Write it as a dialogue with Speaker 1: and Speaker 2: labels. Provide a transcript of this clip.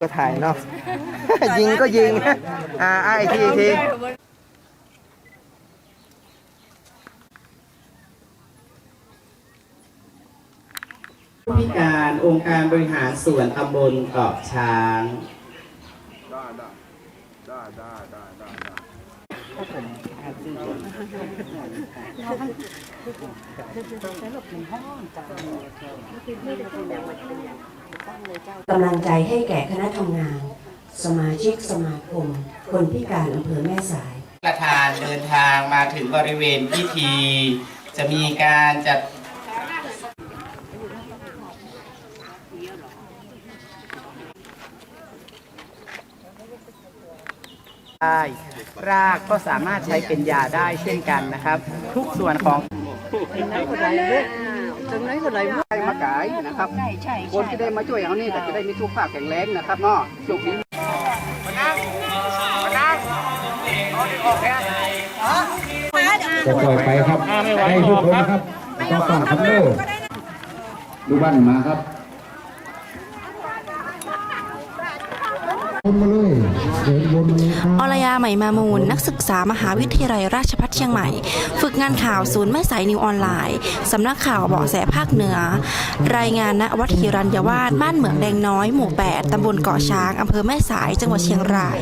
Speaker 1: ก็ถ่ายเนาะ ยิงก็ยิง อ่าอ่าอีกทีอีกที
Speaker 2: ผู้พิการองค์การบริหารส่วนตำบลเกาะช้าง
Speaker 3: กำลังใจให้แก่คณะทำงาน สมาชิกสมาคม คนพิการอำเภอแม่สาย
Speaker 2: ประธานเดินทางมาถึงบริเวณพิธี จะมีการจัด
Speaker 4: ได้รากก็สามารถใช้เป็นยาได้เช่นกันนะครับ ทุกส่วนของมาขายนะครับคนที่ได้มาช่วยเอานี่แต่จะได้มีสุขภาพแข็งแรงนะครับเนาะโชคดี
Speaker 5: จะปล่อยไปครับให้ทุกคนนะครับต้องฝากครับเด้อดูบ้านมาครับวนมาเลยเดินวนมาเลยครับ
Speaker 6: อรยาใหม่มามูล นักศึกษามหาวิทยาลัยราชภัฏเชียงใหม่ ฝึกงานข่าวศูนย์แม่สายนิวออนไลน์สำนักข่าวเบาะแสภาคเหนือ รายงานณวัดฮิรัญยวาสบ้านเหมืองแดงน้อยหมู่ 8ตำบลเกาะช้างอำเภอแม่สายจังหวัดเชียงราย